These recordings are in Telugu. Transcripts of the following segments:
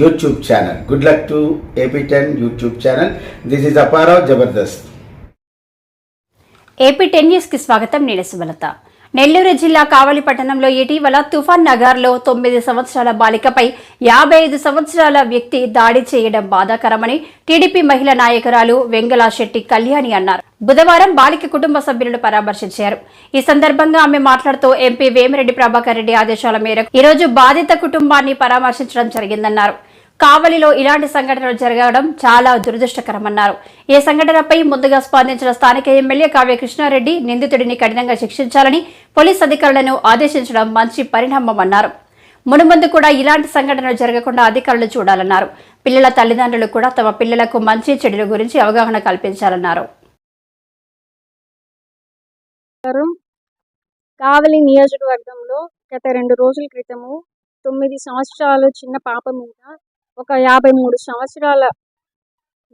YouTube channel good luck to AP ten YouTube channel this is Apparao Jabardasth AP ten న్యూస్కి స్వాగతం. నేను సుమలత. నెల్లూరు జిల్లా కావలి పట్టణంలో ఇటీవల తుఫాన్ నగర్లో తొమ్మిది సంవత్సరాల బాలికపై యాభై ఐదు సంవత్సరాల వ్యక్తి దాడి చేయడం బాధాకరమని టీడీపీ మహిళా నాయకురాలు వెంగళ శెట్టి కళ్యాణి అన్నారు. బుధవారం బాలిక కుటుంబ సభ్యులను పరామర్శించారు. ఈ సందర్భంగా ఆమె మాట్లాడుతూ ఎంపీ వేమిరెడ్డి ప్రభాకర్ రెడ్డి ఆదేశాల మేరకు ఈరోజు బాధిత కుటుంబాన్ని పరామర్శించడం జరిగిందన్నారు. కావలిలో ఇలాంటి సంఘటనలు జరగడం చాలా దురదృష్టకరమన్నారు. ఈ సంఘటనపై ముందుగా స్పందించిన స్థానిక ఎమ్మెల్యే కావ్య కృష్ణారెడ్డి నిందితుడిని కఠినంగా శిక్షించాలని పోలీస్ అధికారులను ఆదేశించడం మంచి పరిణామమన్నారు. మునుముందు కూడా ఇలాంటి సంఘటనలు జరగకుండా అధికారులు చూడాలన్నారు. పిల్లల తల్లిదండ్రులు కూడా తమ పిల్లలకు మంచి చెడుల గురించి అవగాహన కల్పించాలన్నారు. నమస్కారం కావలి నియోజకవర్గంలో గత రెండు రోజుల క్రితము తొమ్మిది సంవత్సరాలు చిన్న పాప మీద ఒక యాభై మూడు సంవత్సరాల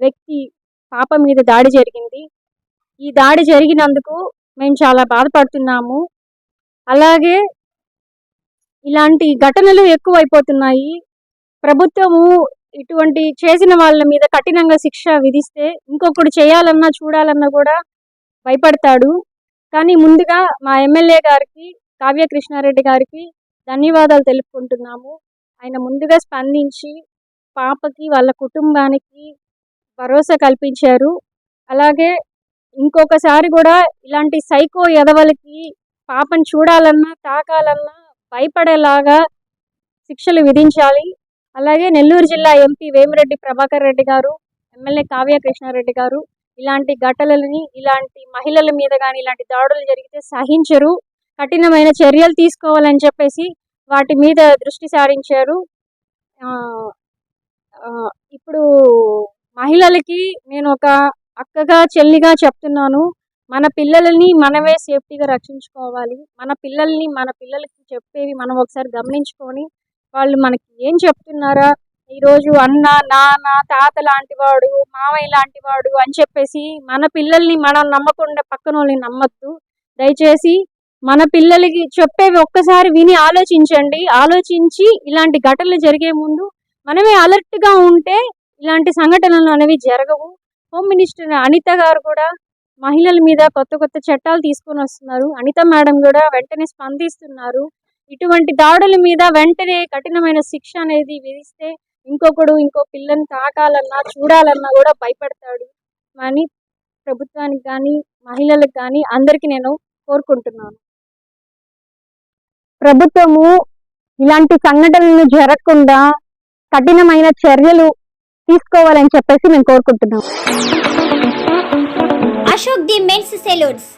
వ్యక్తి పాప మీద దాడి జరిగింది. ఈ దాడి జరిగినందుకు మేము చాలా బాధపడుతున్నాము. అలాగే ఇలాంటి ఘటనలు ఎక్కువైపోతున్నాయి. ప్రభుత్వము ఇటువంటి చేసిన వాళ్ళ మీద కఠినంగా శిక్ష విధిస్తే ఇంకొకడు చేయాలన్నా చూడాలన్నా కూడా భయపడతాడు. కానీ ముందుగా మా ఎమ్మెల్యే గారికి కావ్య కృష్ణారెడ్డి గారికి ధన్యవాదాలు తెలుపుకుంటున్నాము. ఆయన ముందుగా స్పందించి పాపకి వాళ్ళ కుటుంబానికి భరోసా కల్పించారు. అలాగే ఇంకొకసారి కూడా ఇలాంటి సైకో ఎదవలకి పాపని చూడాలన్నా తాకాలన్నా భయపడేలాగా శిక్షలు విధించాలి. అలాగే నెల్లూరు జిల్లా ఎంపీ వేమిరెడ్డి ప్రభాకర్ రెడ్డి గారు ఎమ్మెల్యే కావ్య కృష్ణారెడ్డి గారు ఇలాంటి ఘటనలని ఇలాంటి మహిళల మీద కానీ ఇలాంటి దాడులు జరిగితే సహించరు. కఠినమైన చర్యలు తీసుకోవాలని చెప్పేసి వాటి మీద దృష్టి సారించారు. ఇప్పుడు మహిళలకి నేను ఒక అక్కగా చెల్లిగా చెప్తున్నాను. మన పిల్లలని మనమే సేఫ్టీగా రక్షించుకోవాలి. మన పిల్లల్ని మన పిల్లలకి చెప్పేవి మనం ఒకసారి గమనించుకొని వాళ్ళు మనకి ఏం చెప్తున్నారా ఈరోజు అన్న నాన్న తాత లాంటి వాడు మావయ్య లాంటి వాడు అని చెప్పేసి మన పిల్లల్ని మనం నమ్మకుండా పక్కన వాళ్ళని నమ్మద్దు. దయచేసి మన పిల్లలకి చెప్పేవి ఒక్కసారి విని ఆలోచించండి. ఆలోచించి ఇలాంటి ఘటనలు జరిగే ముందు మనమే అలర్ట్గా ఉంటే ఇలాంటి సంఘటనలు అనేవి జరగవు. హోమ్ మినిస్టర్ అనిత గారు కూడా మహిళల మీద కొత్త కొత్త చట్టాలు తీసుకొని వస్తున్నారు. అనిత మేడం కూడా వెంటనే స్పందిస్తున్నారు. ఇటువంటి దాడుల మీద వెంటనే కఠినమైన శిక్ష అనేది విధిస్తే ఇంకొకడు ఇంకో పిల్లని తాకాలన్నా చూడాలన్నా కూడా భయపడతాడు. అని ప్రభుత్వానికి కానీ మహిళలకు కానీ అందరికీ నేను కోరుకుంటున్నాను. ప్రభుత్వము ఇలాంటి సంఘటనలు జరగకుండా కఠినమైన చర్యలు తీసుకోవాలని చెప్పేసి మేము కోరుకుంటున్నాం అశోక్ ది మెన్స్ సెలూన్స్.